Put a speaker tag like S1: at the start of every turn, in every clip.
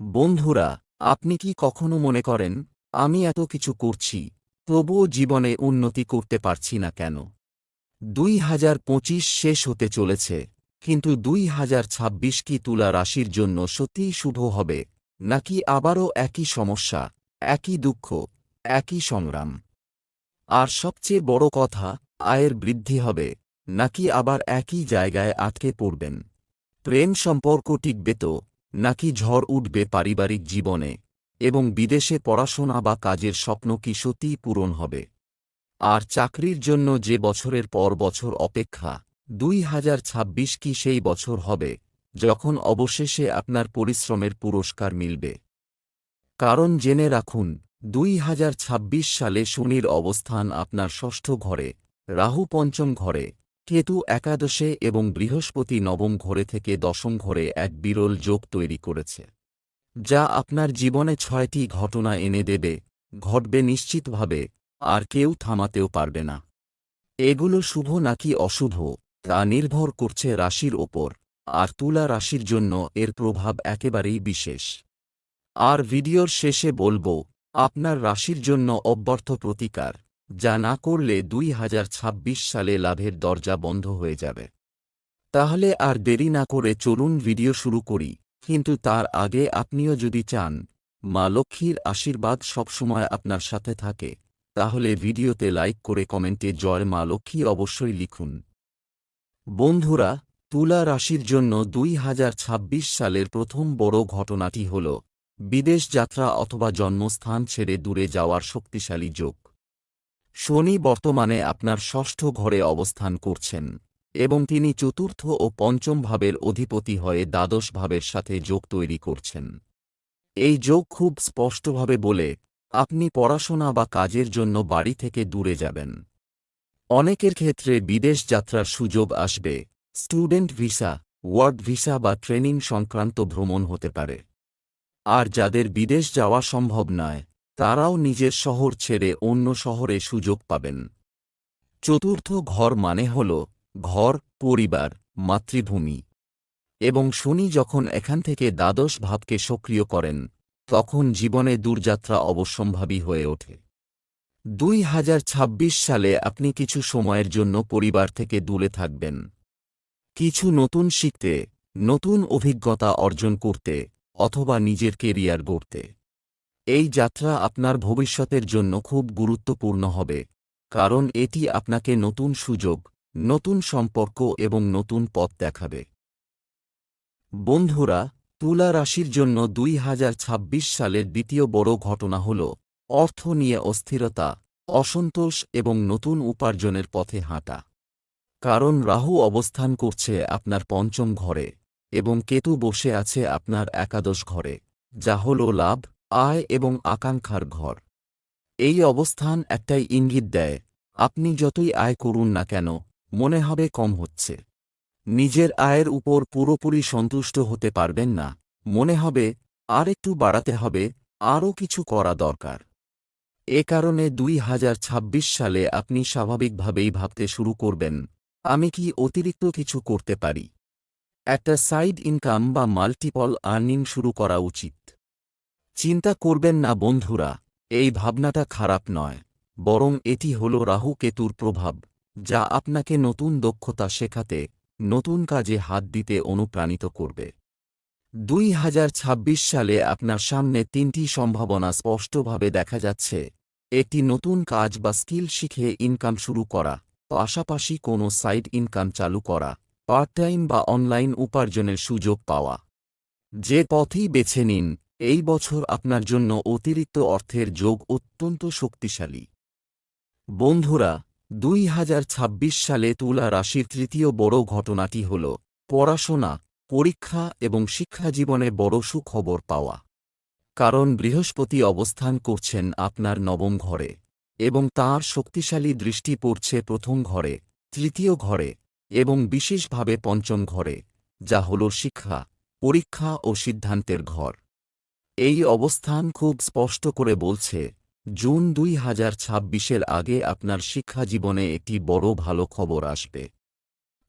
S1: বন্ধুরা, আপনি কি কখনো মনে করেন, আমি এত কিছু করছি, তবুও জীবনে উন্নতি করতে পারছি না কেন? দুই হাজার পঁচিশ শেষ হতে চলেছে, কিন্তু দুই হাজার ছাব্বিশ কি তুলা রাশির জন্য সত্যিই শুভ হবে, নাকি আবারও একই সমস্যা, একই দুঃখ, একই সংগ্রাম? আর সবচেয়ে বড় কথা, আয়ের বৃদ্ধি হবে, নাকি আবার একই জায়গায় আটকে পড়বেন? প্রেম সম্পর্ক টিকবে তো নাকি ঝড় উঠবে পারিবারিক জীবনে এবং বিদেশে পড়াশোনা বা কাজের স্বপ্ন কি সত্যিই পূরণ হবে? আর চাকরির জন্য যে বছরের পর বছর অপেক্ষা, দুই হাজার ছাব্বিশ কি সেই বছর হবে, যখন অবশেষে আপনার পরিশ্রমের পুরস্কার মিলবে? কারণ জেনে রাখুন, দুই হাজার ছাব্বিশ সালে শনির অবস্থান আপনার ষষ্ঠ ঘরে, রাহু পঞ্চম ঘরে। কেতু একাদশে এবং বৃহস্পতি নবম ঘরে থেকে দশম ঘরে এক বিরল যোগ তৈরি করেছে, যা আপনার জীবনে ছয়টি ঘটনা এনে দেবে, ঘটবে নিশ্চিতভাবে, আর কেউ থামাতেও পারবে না। এগুলো শুভ নাকি অশুভ, তা নির্ভর করছে রাশির ওপর, আর তুলা রাশির জন্য এর প্রভাব একেবারেই বিশেষ। আর ভিডিওর শেষে বলব, আপনার রাশির জন্য অব্যর্থ প্রতিকার। যা না করলে দুই হাজার ছাব্বিশ সালে লাভের দরজা বন্ধ হয়ে যাবে। তাহলে আর দেরি না করে চলুন ভিডিও শুরু করি, কিন্তু তার আগে আপনিও যদি চান, মা লক্ষ্মীর আশীর্বাদ সবসময় আপনার সাথে থাকে, তাহলে ভিডিওতে লাইক করে কমেন্টে জয় মা লক্ষ্মী অবশ্যই লিখুন। বন্ধুরা, তুলা রাশির জন্য দুই হাজার ছাব্বিশ সালের প্রথম বড় ঘটনাটি হল, বিদেশ যাত্রা অথবা জন্মস্থান ছেড়ে দূরে যাওয়ার শক্তিশালী যোগ। শনি বর্তমানে আপনার ষষ্ঠ ঘরে অবস্থান করছেন, এবং তিনি চতুর্থ ও পঞ্চম ভাবের অধিপতি হয়ে দ্বাদশ ভাবের সাথে যোগ তৈরি করছেন। এই যোগ খুব স্পষ্টভাবে বলে, আপনি পড়াশোনা বা কাজের জন্য বাড়ি থেকে দূরে যাবেন। অনেকের ক্ষেত্রে বিদেশ যাত্রার সুযোগ আসবে, স্টুডেন্ট ভিসা ওয়ার্ড ভিসা বা ট্রেনিং সংক্রান্ত ভ্রমণ হতে পারে। আর যাদের বিদেশ যাওয়া সম্ভব নয় তারাও নিজের শহর ছেড়ে অন্য শহরে সুযোগ পাবেন। চতুর্থ ঘর মানে হল ঘর, পরিবার, মাতৃভূমি। এবং শনি যখন এখান থেকে দ্বাদশ ভাবকে সক্রিয় করেন, তখন জীবনে দূরযাত্রা অবশ্যম্ভাবী হয়ে ওঠে। দুই হাজার ছাব্বিশ সালে আপনি কিছু সময়ের জন্য পরিবার থেকে দূরে থাকবেন। কিছু নতুন শিখতে, নতুন অভিজ্ঞতা অর্জন করতে, অথবা নিজের কেরিয়ার গড়তে। এই যাত্রা আপনার ভবিষ্যতের জন্য খুব গুরুত্বপূর্ণ হবে, কারণ এটি আপনাকে নতুন সুযোগ, নতুন সম্পর্ক এবং নতুন পথ দেখাবে। বন্ধুরা, তুলা রাশির জন্য দুই হাজার ছাব্বিশ সালের দ্বিতীয় বড় ঘটনা হল অর্থ নিয়ে অস্থিরতা, অসন্তোষ এবং নতুন উপার্জনের পথে হাঁটা। কারণ রাহু অবস্থান করছে আপনার পঞ্চম ঘরে এবং কেতু বসে আছে আপনার একাদশ ঘরে, যা হল লাভ আয় এবং আকাঙ্ক্ষার ঘর। এই অবস্থান একটাই ইঙ্গিত দেয়, আপনি যতই আয় করুন না কেন, মনে হবে কম হচ্ছে। নিজের আয়ের উপর পুরোপুরি সন্তুষ্ট হতে পারবেন না, মনে হবে আর একটু বাড়াতে হবে, আরও কিছু করা দরকার। এ কারণে দুই হাজার ছাব্বিশ সালে আপনি স্বাভাবিকভাবেই ভাবতে শুরু করবেন, আমি কি অতিরিক্ত কিছু করতে পারি? একটা সাইড ইনকাম বা মাল্টিপল আর্নিং শুরু করা উচিত। চিন্তা করবেন না বন্ধুরা, এই ভাবনাটা খারাপ নয়, বরং এটি হল রাহু কেতুর প্রভাব, যা আপনাকে নতুন দক্ষতা শেখাতে, নতুন কাজে হাত দিতে অনুপ্রাণিত করবে। দুই হাজার ছাব্বিশ সালে আপনার সামনে তিনটি সম্ভাবনা স্পষ্টভাবে দেখা যাচ্ছে, একটি নতুন কাজ বা স্কিল শিখে ইনকাম শুরু করা, পাশাপাশি কোনো সাইড ইনকাম চালু করা, পার্ট টাইম বা অনলাইন উপার্জনের সুযোগ পাওয়া। যে পথেই বেছে নিন এই বছর আপনার জন্য অতিরিক্ত অর্থের যোগ অত্যন্ত শক্তিশালী। বন্ধুরা, দুই হাজার ছাব্বিশ সালে তুলা রাশির তৃতীয় বড় ঘটনাটি হল পড়াশোনা, পরীক্ষা এবং শিক্ষাজীবনে বড় সুখবর পাওয়া। কারণ বৃহস্পতি অবস্থান করছেন আপনার নবম ঘরে এবং তাঁর শক্তিশালী দৃষ্টি পড়ছে প্রথম ঘরে, তৃতীয় ঘরে এবং বিশেষভাবে পঞ্চম ঘরে, যা হল শিক্ষা, পরীক্ষা ও সিদ্ধান্তের ঘর। এই অবস্থান খুব স্পষ্ট করে বলছে, জুন দুই হাজার ছাব্বিশের আগে আপনার শিক্ষা জীবনে একটি বড় ভালো খবর আসবে।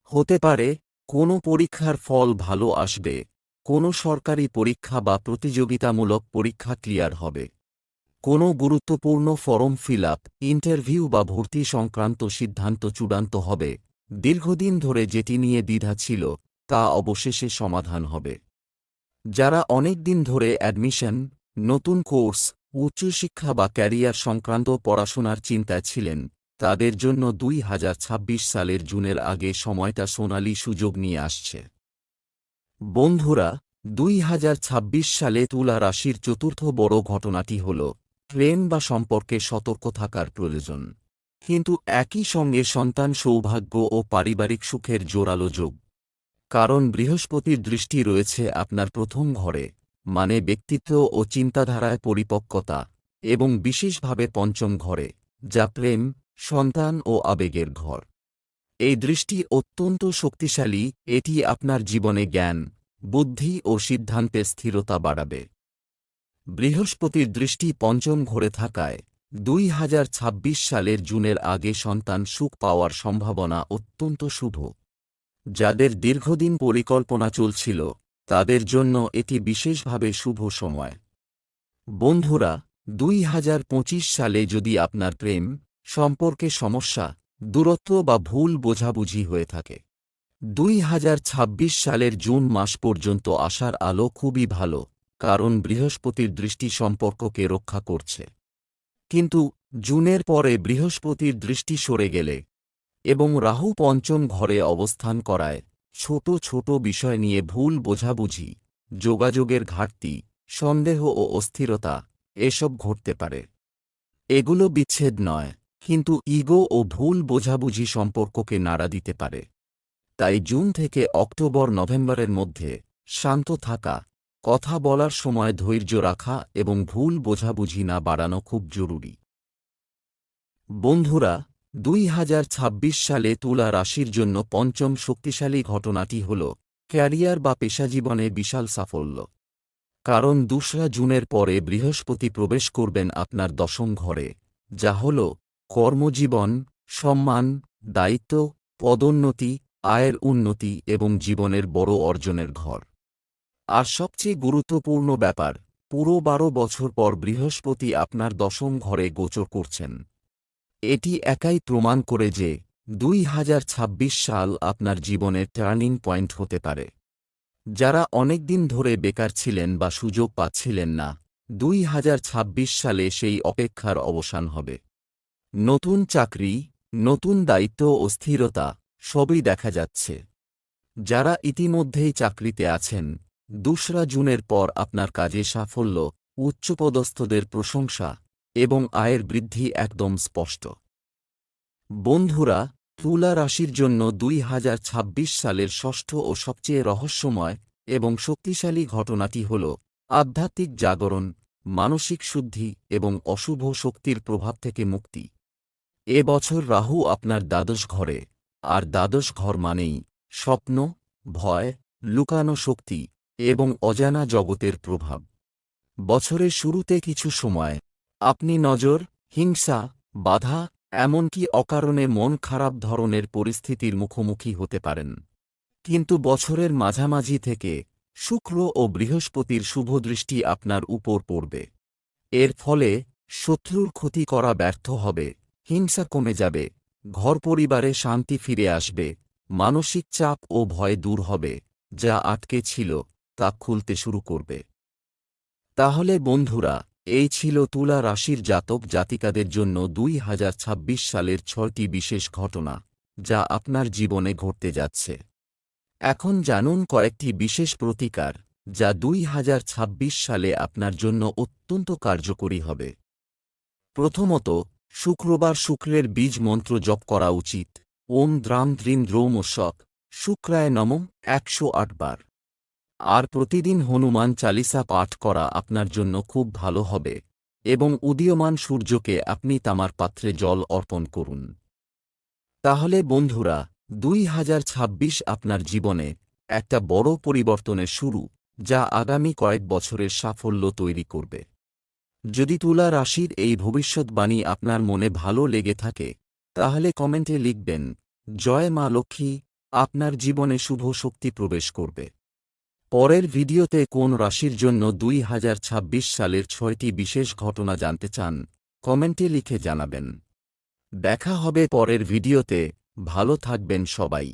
S1: হতে পারে, কোনো পরীক্ষার ফল ভালো আসবে, কোনো সরকারি পরীক্ষা বা প্রতিযোগিতামূলক পরীক্ষা ক্লিয়ার হবে। কোনো গুরুত্বপূর্ণ ফর্ম ফিল আপ, ইন্টারভিউ বা ভর্তি সংক্রান্ত সিদ্ধান্ত চূড়ান্ত হবে। দীর্ঘদিন ধরে যেটি নিয়ে দ্বিধা ছিল, তা অবশেষে সমাধান হবে। যারা অনেক দিন ধরে অ্যাডমিশন, নতুন কোর্স, উচ্চশিক্ষা বা ক্যারিয়ার সংক্রান্ত পড়াশোনার চিন্তায় ছিলেন, তাদের জন্য দুই হাজার ছাব্বিশ সালের জুনের আগে সময়টা সোনালি সুযোগ নিয়ে আসছে। বন্ধুরা, দুই হাজার ছাব্বিশ সালে তুলা রাশির চতুর্থ বড় ঘটনাটি হল, প্রেম বা সম্পর্কে সতর্ক থাকার প্রয়োজন। কিন্তু একই সঙ্গে সন্তান সৌভাগ্য ও পারিবারিক সুখের জোরালো যোগ। কারণ বৃহস্পতির দৃষ্টি রয়েছে আপনার প্রথম ঘরে মানে ব্যক্তিত্ব ও চিন্তাধারায় পরিপক্কতা, এবং বিশেষভাবে পঞ্চম ঘরে, যা প্রেম, সন্তান ও আবেগের ঘর। এই দৃষ্টি অত্যন্ত শক্তিশালী, এটি আপনার জীবনে জ্ঞান, বুদ্ধি ও সিদ্ধান্তে স্থিরতা বাড়াবে। বৃহস্পতির দৃষ্টি পঞ্চম ঘরে থাকায়, দুই হাজার ছাব্বিশ সালের জুনের আগে সন্তান সুখ পাওয়ার সম্ভাবনা অত্যন্ত শুভ। যাদের দীর্ঘদিন পরিকল্পনা চলছিল, তাদের জন্য এটি বিশেষভাবে শুভ সময়। বন্ধুরা, দুই হাজার পঁচিশ সালে যদি আপনার প্রেম, সম্পর্কে সমস্যা, দূরত্ব বা ভুল বোঝাবুঝি হয়ে থাকে, দুই হাজার ছাব্বিশ সালের জুন মাস পর্যন্ত আসার আলো খুবই ভালো, কারণ বৃহস্পতির দৃষ্টি সম্পর্ককে রক্ষা করছে। কিন্তু, জুনের পরে বৃহস্পতির দৃষ্টি সরে গেলে এবং রাহু পঞ্চম ঘরে অবস্থান করায় ছোট ছোট বিষয় নিয়ে ভুল বোঝাবুঝি, যোগাযোগের ঘাটতি, সন্দেহ ও অস্থিরতা, এসব ঘটতে পারে। এগুলো বিচ্ছেদ নয়, কিন্তু ইগো ও ভুল বোঝাবুঝি সম্পর্ককে নাড়া দিতে পারে। তাই জুন থেকে অক্টোবর নভেম্বরের মধ্যে শান্ত থাকা, কথা বলার সময় ধৈর্য রাখা এবং ভুল বোঝাবুঝি না বাড়ানো খুব জরুরি। বন্ধুরা দুই হাজার ছাব্বিশ সালে তুলা রাশির জন্য পঞ্চম শক্তিশালী ঘটনাটি হল, ক্যারিয়ার বা পেশাজীবনে বিশাল সাফল্য। কারণ দুসরা জুনের পরে বৃহস্পতি প্রবেশ করবেন আপনার দশম ঘরে, যা হল, কর্মজীবন, সম্মান, দায়িত্ব, পদোন্নতি, আয়ের উন্নতি এবং জীবনের বড় অর্জনের ঘর। আর সবচেয়ে গুরুত্বপূর্ণ ব্যাপার, পুরো বারো বছর পর বৃহস্পতি আপনার দশম ঘরে গোচর করছেন। এটি একাই প্রমাণ করে যে দুই হাজার ছাব্বিশ সাল আপনার জীবনের টার্নিং পয়েন্ট হতে পারে। যারা অনেকদিন ধরে বেকার ছিলেন বা সুযোগ পাচ্ছিলেন না, দুই হাজার ছাব্বিশ সালে সেই অপেক্ষার অবসান হবে। নতুন চাকরি, নতুন দায়িত্ব ও স্থিরতা সবই দেখা যাচ্ছে। যারা ইতিমধ্যেই চাকরিতে আছেন, দুসরা জুনের পর আপনার কাজে সাফল্য, উচ্চপদস্থদের প্রশংসা এবং আয়ের বৃদ্ধি একদম স্পষ্ট। বন্ধুরা, তুলা রাশির জন্য দুই হাজার ছাব্বিশ সালের ষষ্ঠ ও সবচেয়ে রহস্যময় এবং শক্তিশালী ঘটনাটি হল আধ্যাত্মিক জাগরণ, মানসিক শুদ্ধি এবং অশুভ শক্তির প্রভাব থেকে মুক্তি। এ বছর রাহু আপনার দ্বাদশ ঘরে, আর দ্বাদশ ঘর মানেই স্বপ্ন, ভয়, লুকানো শক্তি এবং অজানা জগতের প্রভাব। বছরের শুরুতে কিছু সময় আপনি নজর, হিংসা, বাধা, এমনকি অকারণে মন খারাপ ধরনের পরিস্থিতির মুখোমুখি হতে পারেন। কিন্তু বছরের মাঝামাঝি থেকে শুক্র ও বৃহস্পতির শুভদৃষ্টি আপনার উপর পড়বে। এর ফলে শত্রুর ক্ষতি করা ব্যর্থ হবে, হিংসা কমে যাবে ঘর পরিবারে শান্তি ফিরে আসবে, মানসিক চাপ ও ভয় দূর হবে, যা আটকে ছিল তা খুলতে শুরু করবে। তাহলে বন্ধুরা এই ছিল তুলা রাশির জাতক জাতিকাদের জন্য দুই হাজার ছাব্বিশ সালের ছয়টি বিশেষ ঘটনা, যা আপনার জীবনে ঘটতে যাচ্ছে। এখন জানুন কয়েকটি বিশেষ প্রতিকার, যা দুই হাজার ছাব্বিশ সালে আপনার জন্য অত্যন্ত কার্যকরী হবে। প্রথমত, শুক্রবার শুক্রের বীজ মন্ত্র জপ করা উচিত। ওম দ্রাম দ্রিম দ্রৌম শক। শুক্রায় নমঃ একশো বার। আর প্রতিদিন হনুমান চালিসা পাঠ করা আপনার জন্য খুব ভালো হবে, এবং উদীয়মান সূর্যকে আপনি তামার পাত্রে জল অর্পণ করুন। তাহলে বন্ধুরা, দুই হাজার ছাব্বিশ আপনার জীবনে একটা বড় পরিবর্তনের শুরু, যা আগামী কয়েক বছরের সাফল্য তৈরি করবে। যদি তুলা রাশির এই ভবিষ্যৎবাণী আপনার মনে ভালো লেগে থাকে, তাহলে কমেন্টে লিখবেন, জয় মা লক্ষ্মী, আপনার জীবনে শুভ শক্তি প্রবেশ করবে। পরের ভিডিওতে কোন রাশির জন্য দুই হাজার ছাব্বিশ সালের ছয়টি বিশেষ ঘটনা জানতে চান, কমেন্টে লিখে জানাবেন। দেখা হবে পরের ভিডিওতে, ভালো থাকবেন সবাই।